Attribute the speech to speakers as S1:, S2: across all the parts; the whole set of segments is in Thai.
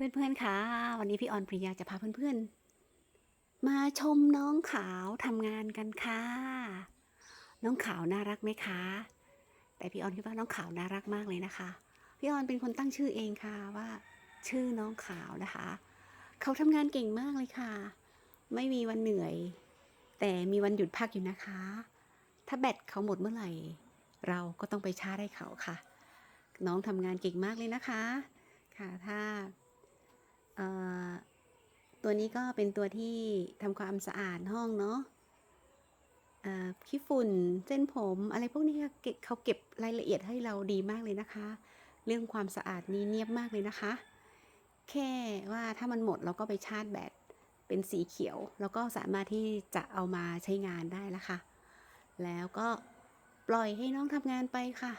S1: เพื่อนๆคะวันนี้พี่ออนปริยาจะพาเพื่อนๆ มาชมน้องขาวทำงานกันค่ะ น้องขาวน่ารักไหมคะ แต่พี่ออนคิดว่าน้องขาวน่ารักมากเลยนะคะ พี่ออนเป็นคนตั้งชื่อเองค่ะว่า ชื่อน้องขาวนะคะ เขาทำงานเก่งมากเลยค่ะ ไม่มีวันเหนื่อย แต่มีวันหยุดพักอยู่นะคะ ถ้าแบตเขาหมดเมื่อไหร่ เราก็ต้องไปชาร์จให้เขาค่ะ น้องทำงานเก่งมากเลยนะคะ ค่ะถ้า ตัวนี้ก็เป็นตัวที่ทำความสะอาดห้องเนาะขี้ฝุ่นเส้นผม อะไรพวกนี้เก็บเขาเก็บรายละเอียดให้เราดีมากเลยนะคะ เรื่องความสะอาดนี้เนียบมากเลยนะคะ แค่ว่าถ้ามันหมดเราก็ไปชาร์จแบตเป็นสีเขียว แล้วก็สามารถที่จะเอามาใช้งานได้แล้วค่ะ แล้วก็ปล่อยให้น้องทำงานไปค่ะ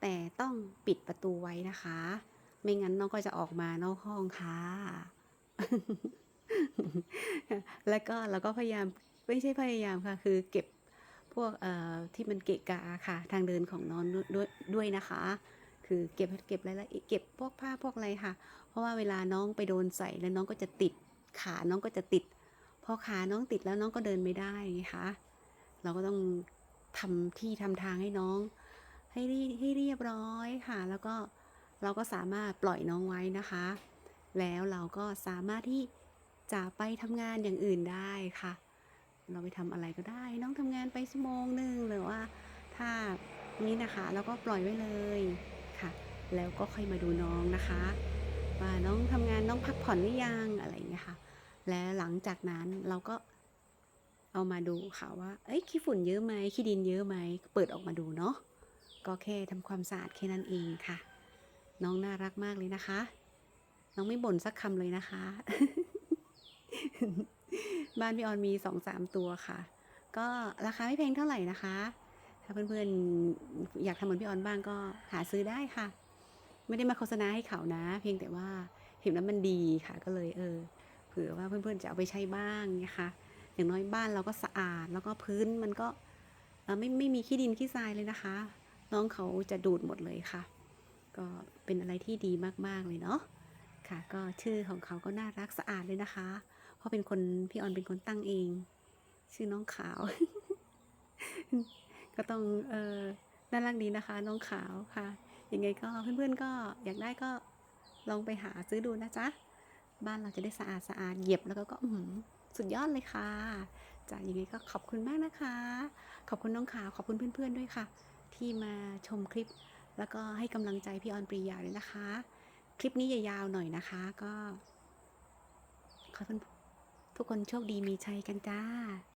S1: แต่ต้องปิดประตูไว้นะคะ ไม่งั้นน้องก็จะออกมานอกห้องค่ะ แล้วก็เราก็พยายามไม่ใช่พยายามค่ะ คือเก็บพวกเอ่อที่มันเกะกะค่ะ ทางเดินของน้องด้วยด้วยนะคะ คือเก็บเก็บรายละเอียดเก็บพวกผ้าพวกอะไรค่ะ เพราะว่าเวลาน้องไปโดนใส่แล้วน้องก็จะติดขาน้องก็จะติดพอขาน้องติดแล้วน้องก็เดินไม่ได้ไงคะเราก็ต้องทำที่ทำทางให้น้อง ให้เรีให้เรียบร้อยค่ะ แล้วก็ เราก็สามารถปล่อยน้องไว้นะคะ แล้วเราก็สามารถที่จะไปทำงานอย่างอื่นได้ค่ะ เราไปทำอะไรก็ได้ น้องทำงานไปชั่วโมงหนึ่งหรือว่าถ้านี้นะคะเราก็ปล่อยไว้เลยค่ะ แล้วก็ค่อยมาดูน้องนะคะว่าน้องทำงานน้องพักผ่อนหรือยังอะไรอย่างเงี้ยค่ะ แล้วหลังจากนั้นเราก็เอามาดูค่ะว่า เอ้ยขี้ฝุ่นเยอะไหมขี้ดินเยอะไหมเปิดออกมาดูเนาะก็แค่ทำความสะอาดแค่นั้นเองค่ะ น้องน่ารักมากเลยนะคะ น้องไม่บ่นสักคำเลยนะคะ บ้านพี่ออนมีสองสามตัวค่ะ ก็ราคาไม่แพงเท่าไหร่นะคะ ถ้าเพื่อนๆอยากทำเหมือนพี่ออนบ้างก็หาซื้อได้ค่ะ ไม่ได้มาโฆษณาให้เขานะ เพียงแต่ว่าเห็นแล้วมันดีค่ะ ก็เลยเออ เผื่อว่าเพื่อนๆจะเอาไปใช้บ้างนะคะ อย่างน้อยบ้านเราก็สะอาด แล้วก็พื้นมันก็ไม่ไม่มีขี้ดินขี้ทรายเลยนะคะ น้องเขาจะดูดหมดเลยค่ะ ก็เป็นอะไรที่ดีมากๆเลยเนาะค่ะ ก็ชื่อของเขาก็น่ารักสะอาดเลยนะคะ เพราะเป็นคนพี่ออนเป็นคนตั้งเอง ชื่อน้องขาว ก็ต้องเออน่ารักดีนะคะ น้องขาวค่ะยังไงก็เพื่อนๆก็อยากได้ก็ลองไปหาซื้อดูนะจ๊ะบ้านเราจะได้สะอาดสะอาดเหยียบแล้วก็ก็สุดยอดเลยค่ะจ้ะยังไงก็ขอบคุณมากนะคะ ขอบคุณน้องขาวขอบคุณเพื่อนๆด้วยค่ะ ที่มาชมคลิป แล้วก็ให้กำลังใจพี่ออนปรียาเลยนะคะ คลิปนี้ยาวๆหน่อยนะคะก็ขอทุกคนโชคดีมีชัยกันจ้า